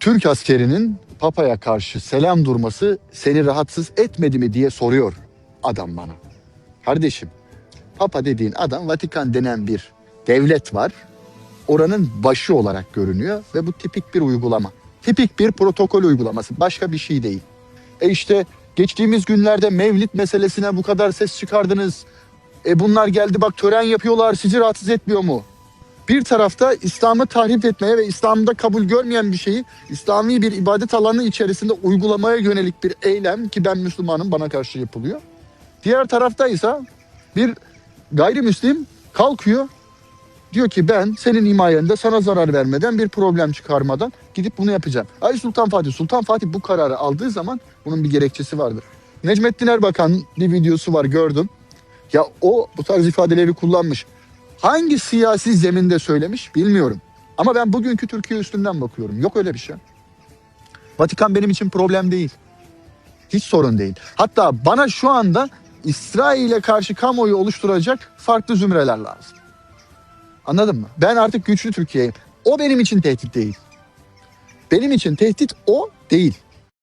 Türk askerinin Papa'ya karşı selam durması seni rahatsız etmedi mi diye soruyor adam bana. Kardeşim, Papa dediğin adam Vatikan denen bir devlet var. Oranın başı olarak görünüyor ve bu tipik bir uygulama. Tipik bir protokol uygulaması. Başka bir şey değil. E işte geçtiğimiz günlerde Mevlid meselesine bu kadar ses çıkardınız. E bunlar geldi bak tören yapıyorlar sizi rahatsız etmiyor mu? Bir tarafta İslam'ı tahrip etmeye ve İslam'da kabul görmeyen bir şeyi İslami bir ibadet alanı içerisinde uygulamaya yönelik bir eylem ki ben Müslümanım bana karşı yapılıyor. Diğer tarafta ise bir gayrimüslim kalkıyor diyor ki ben senin himayende sana zarar vermeden bir problem çıkarmadan gidip bunu yapacağım. Ali Sultan Fatih, Sultan Fatih bu kararı aldığı zaman bunun bir gerekçesi vardır. Necmettin Erbakan bir videosu var gördüm. Ya o bu tarz ifadeleri kullanmış. Hangi siyasi zeminde söylemiş bilmiyorum. Ama ben bugünkü Türkiye üstünden bakıyorum. Yok öyle bir şey. Vatikan benim için problem değil. Hiç sorun değil. Hatta bana şu anda İsrail'e karşı kamuoyu oluşturacak farklı zümreler lazım. Anladın mı? Ben artık güçlü Türkiye'yim. O benim için tehdit değil. Benim için tehdit o değil.